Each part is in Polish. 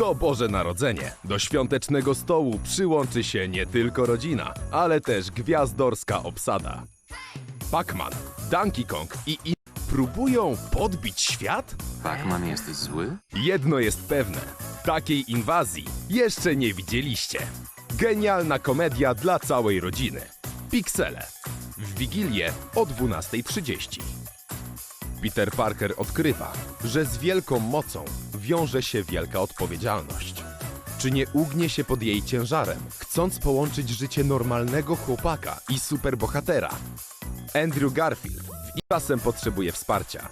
To Boże Narodzenie. Do świątecznego stołu przyłączy się nie tylko rodzina, ale też gwiazdorska obsada. Pac-Man, Donkey Kong i inni próbują podbić świat? Pac-Man jest zły? Jedno jest pewne. Takiej inwazji jeszcze nie widzieliście. Genialna komedia dla całej rodziny. Piksele. W Wigilię o 12.30. Peter Parker odkrywa, że z wielką mocą wiąże się wielka odpowiedzialność. Czy nie ugnie się pod jej ciężarem, chcąc połączyć życie normalnego chłopaka i superbohatera? Andrew Garfield w czasem potrzebuje wsparcia.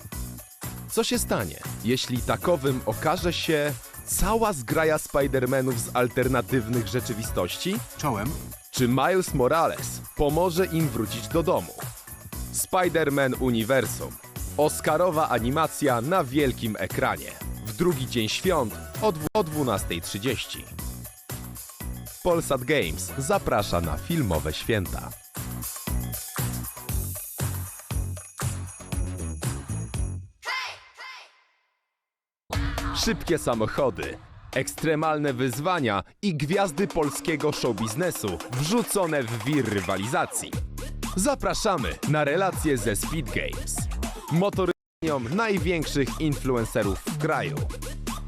Co się stanie, jeśli takowym okaże się cała zgraja Spider-Manów z alternatywnych rzeczywistości? Czołem. Czy Miles Morales pomoże im wrócić do domu? Spider-Man Uniwersum. Oscarowa animacja na wielkim ekranie. W drugi dzień świąt o dwu- o 12.30. Polsat Games zaprasza na filmowe święta. Szybkie samochody, ekstremalne wyzwania i gwiazdy polskiego showbiznesu wrzucone w wir rywalizacji. Zapraszamy na relacje ze Speed Games. Motoryzm największych influencerów w kraju.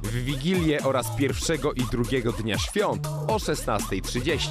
W Wigilię oraz pierwszego i drugiego dnia świąt o 16.30.